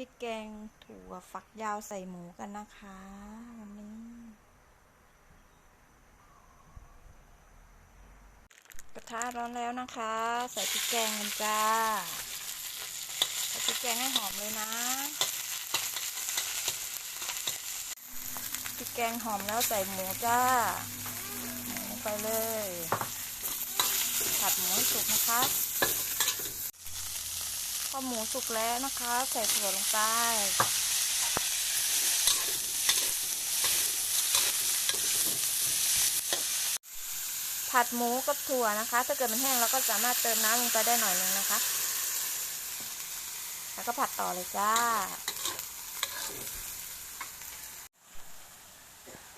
ริกแกงถั่วฝักยาวใส่หมูกันนะคะวันนี้ กระทะร้อนแล้วนะคะ ใส่พริกแกงกันจ้าใส่พริกแกงให้หอมเลยนะพริกแกงหอมแล้วใส่หมูจ้าหมูไปเลยผัดหมูสุกนะคะ พอหมูสุกแล้วนะคะ ใส่ถั่วลงไป ผัดหมูกับถั่วนะคะ ถ้าเกิดมันแห้งเราก็สามารถเติมน้ำลงไปได้หน่อยนึงนะคะ แล้วก็ผัดต่อเลยจ้า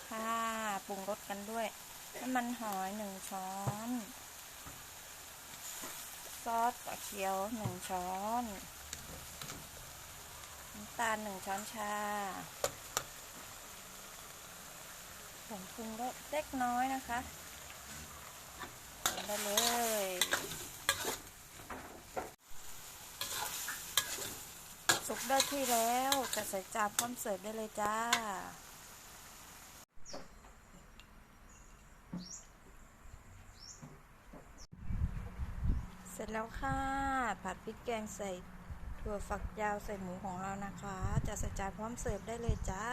ค่ะปรุงรสกันด้วยน้ำมันหอยหนึ่งช้อน อสปลาเขียวหนึ่งช้อนน้ำตาลหนึ่งช้อนชาผงปรุงรสเล็กน้อยนะคะใส่ได้เลยสุกได้ที่แล้วจะใส่จานพร้อมเสิร์ฟได้เลยจ้า เสร็จแล้วค่ะ ผัดพริกแกงใส่ถั่วฝักยาวใส่หมูของเรานะคะ จะใส่จานพร้อมเสิร์ฟได้เลยจ้า